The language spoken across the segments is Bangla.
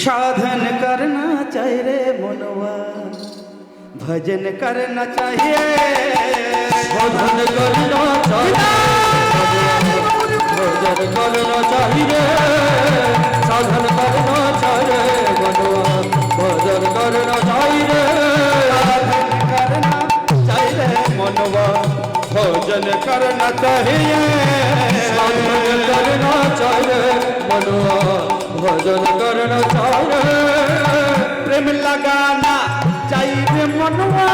साधन करना चाहिए रे मनवा भजन करना चाहिए साधन करना चाहिए भजन करना चाहिए साधन करना चाहिए मनवा भजन करना चाहिए साधन करना चाहिए मनवा भजन करना चाहिए साधन करना चाहिए मनवा भजन करना लगाना चाहिए रे मनवा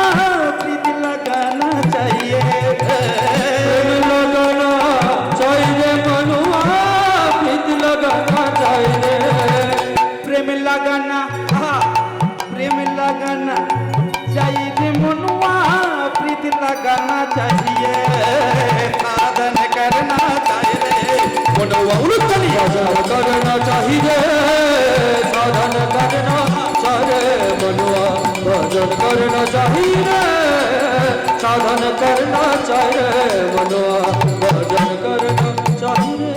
प्रीति लगाना चाहिए प्रेम लगाना चाहिए मनुआ प्रीत लगाना चाहिए प्रेम लगाना हाँ, प्रेम लगाना चाहिए रे मनवा प्रीति लगाना चाहिए साधन करना चाहिए मनवा उड़तली भजन करना चाहिए भजन करना चाहिए साधन करना चाहिए मनुआ भजन करना चाहिए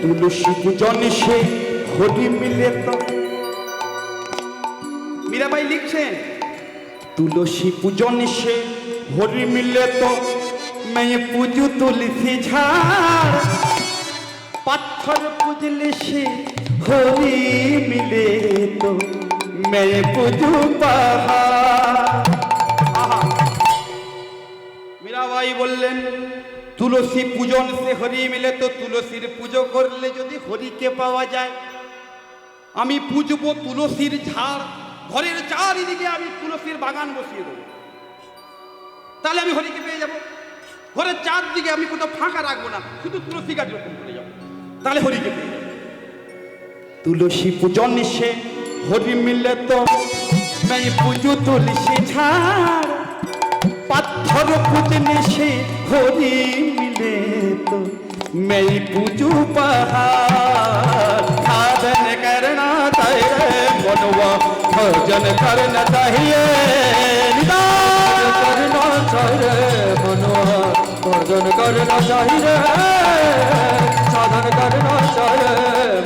তুলসী পূজন সে হরি মিলে তো মীরাবাই লিখছেন তুলসী পূজন সে হরি মিলে তো मैं पूजू तुलसी झाड़ पत्थर पूजले से हरी मिले तो মেয়ে পুজু মীরাবাই বললেন, তুলসী পূজন সে হরি মিলে তো তুলসীর পুজো করলে যদি হরিকে পাওয়া যায়, আমি পুজবো তুলসীর ঝাড়, ঘরের চারিদিকে আমি তুলসীর বাগান বসিয়ে দেবো। তাহলে আমি হরিকে পেয়ে যাব। ঘরের চারদিকে আমি কোথাও ফাঁকা রাখব না, শুধু তুলসী গাছ রোপণ করে যাব। তাহলে হরিকে পেয়ে যাব। তুলসী পূজন সে होरी मिले तो मैं पूजू तुलसी झाड़ पत्थर पूजने से होरी मिले तो मैं पूजू पहाड़ साधन करना चाहिए मनवा भजन करना चाहिए करना चाहिए मनवा भजन करना चाहिए साधन करना चाहिए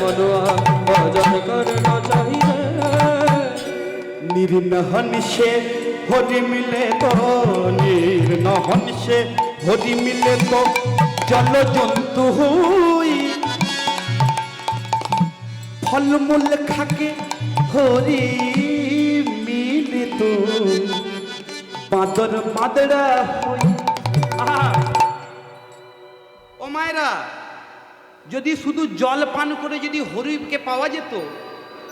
मनवा भजन करना নির্নহন সে, হরি মিলে তো নির্নহন সে, হরি মিলে তো জল জন্তু হই। ফলমূল খাকে হরি মিলে তো, বাঁদর বাদড়া হই। ও মায়েরা, যদি শুধু জল পান করে যদি হরিফকে পাওয়া যেত,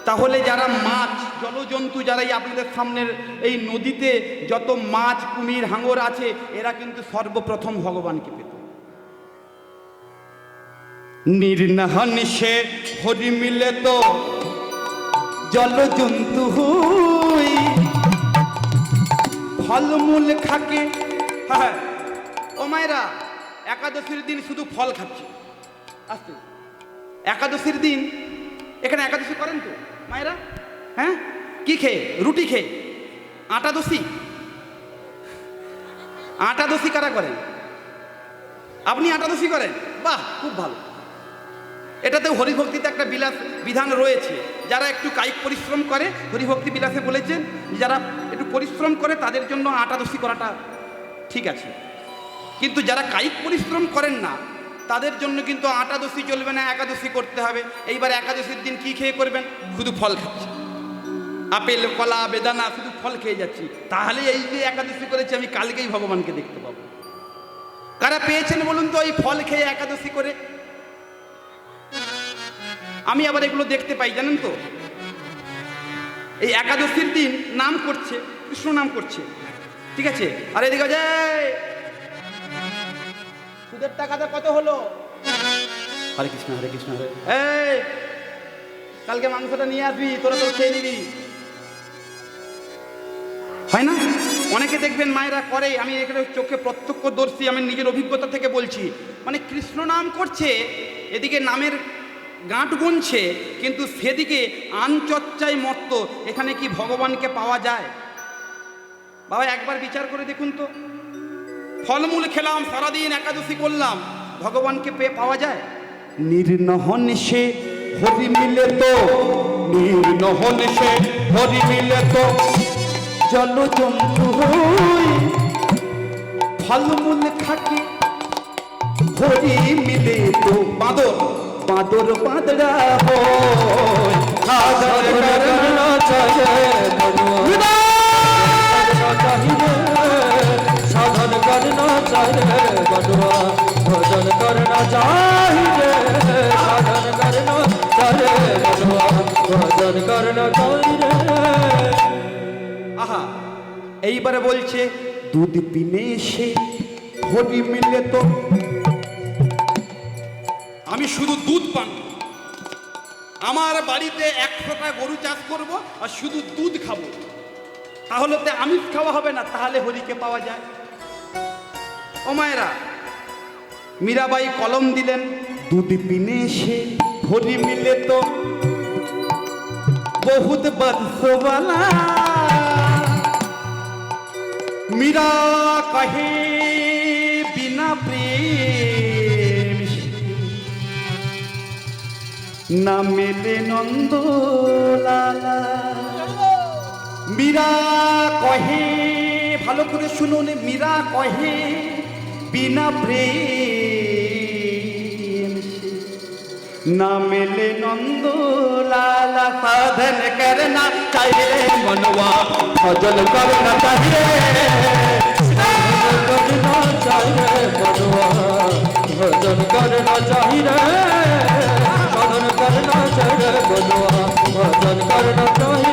তাহলে যারা মাছ জলজন্তু যারা এই আপনাদের সামনের এই নদীতে যত মাছ, কুমির, হাঙর আছে, এরা কিন্তু সর্বপ্রথম ভগবানকে পেত। নির্নাহন সে হরি মিলে তো জলজন্তু হুই। ফলমূল খাকে হ্যাঁ। ও মায়েরা, একাদশীর দিন শুধু ফল খাচ্ছি। আসতে। একাদশীর দিন, এখানে একাদশী করেন তো? মায়েরা? হ্যাঁ? কি খেয়ে? রুটি খেয়ে। আটা দোষী? আটা দোষী কারা করেন আপনি আটা দোষী করেন? বাহ, খুব ভালো। এটাতে হরিভক্তিতে একটা বিলাস বিধান রয়েছে। যারা একটু কায়িক পরিশ্রম করে, হরিভক্তি বিলাসে বলেছেন যারা একটু পরিশ্রম করে, তাদের জন্য আটা আটাদশী করাটা ঠিক আছে। কিন্তু যারা কায়িক পরিশ্রম করেন না, তাদের জন্য কিন্তু আটা আটাদশী চলবে না, একাদশী করতে হবে। এইবার একাদশীর দিন কি খেয়ে করবেন? শুধু ফল খাচ্ছি। আপেল, কলা, বেদানা, শুধু ফল খেয়ে যাচ্ছি। তাহলে এই যে একাদশী করেছি, আমি কালকেই ভগবানকে দেখতে পাবো। কারা পেয়েছেন বলুন তো এই ফল খেয়ে একাদশী করে? আমি আবার এগুলো দেখতে পাই, জানেন তো? এই একাদশীর দিন নাম করছে, কৃষ্ণ নাম করছে। ঠিক আছে? আর এদিকে যায় সুদের টাকাটা কত হলো? হরে কৃষ্ণ হরে কৃষ্ণ, হরে এই! কালকে মাংসটা নিয়ে আসবি, তোরা তোর খেয়ে নিবি। হয় না? অনেকে দেখবেন মায়েরা করে, আমি এখানে চোখে প্রত্যক্ষদর্শী আমি নিজের অভিজ্ঞতা থেকে বলছি। মানে কৃষ্ণ নাম করছে, এদিকে নামের গাঁট গুনছে, কিন্তু সেদিকে আনচর্চায় মত্ত, এখানে কি ভগবানকে পাওয়া যায়? বাবা, একবার বিচার করে দেখুন তো। ফলমূল খেলাম, সারাদিন একাদশী করলাম, ভগবানকে পেয়ে পাওয়া যায়? নির্নহন সে হরি মিলে তো নির্ন নহন সে হরি মিলে তো। জল জন্তু হই ফলমূল খাকে হরি মিলে তো বাঁদর বাঁদর বাঁদরা সাধন করনা চাহে মনুয়া ভজন করনা চাহে সাধন করনা ভজন করনা এইবারে বলছে দুধ পিনে এসে হরি মিলে তো আমি শুধু দুধ পান আমার বাড়িতে একশোটা গরু চাষ করব আর শুধু দুধ খাব। তাহলে তো আমিষ খাওয়া হবে না তাহলে হরিকে পাওয়া যায়। ও মায়েরা মীরাবাই কলম দিলেন দুধ পিনে সে হরি মিলে তো বহুত বদসওয়ালা কহে বিনা প্রেম না মেলে নন্দ মীরা কহে, ভালো করে শুনুন, মীরা কহে বিনা প্রেম না মেলে নন্দ লালা সাধন চাইলে মনোয়া মনवा করে না চাইলে भजन करना चाहिए। भजन करना चाहिए भजन करना चाहिए।